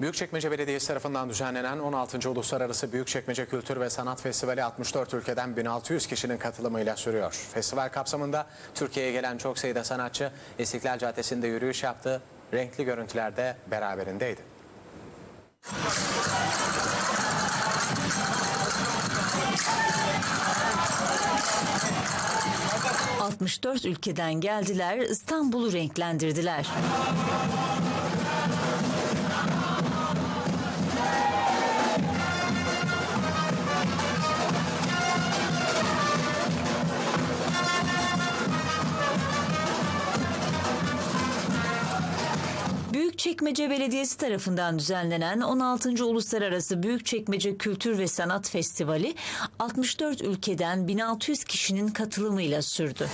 Büyükçekmece Belediyesi tarafından düzenlenen 16. Uluslararası Büyükçekmece Kültür ve Sanat Festivali 64 ülkeden 1600 kişinin katılımıyla sürüyor. Festival kapsamında Türkiye'ye gelen çok sayıda sanatçı İstiklal Caddesi'nde yürüyüş yaptı. Renkli görüntüler de beraberindeydi. Müzik 64 ülkeden geldiler, İstanbul'u renklendirdiler. Büyükçekmece Belediyesi tarafından düzenlenen 16. Uluslararası Büyükçekmece Kültür ve Sanat Festivali 64 ülkeden 1600 kişinin katılımıyla sürdü.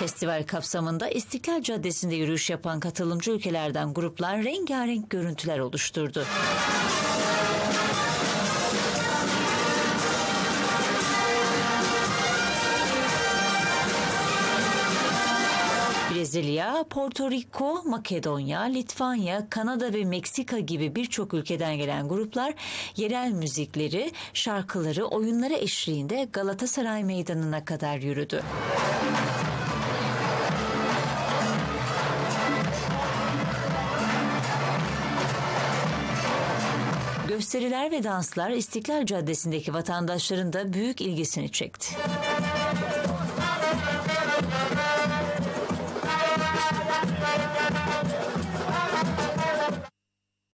Festival kapsamında İstiklal Caddesi'nde yürüyüş yapan katılımcı ülkelerden gruplar rengarenk görüntüler oluşturdu. Brezilya, Porto Rico, Makedonya, Litvanya, Kanada ve Meksika gibi birçok ülkeden gelen gruplar yerel müzikleri, şarkıları, oyunları eşliğinde Galatasaray Meydanı'na kadar yürüdü. Gösteriler ve danslar İstiklal Caddesi'ndeki vatandaşların da büyük ilgisini çekti.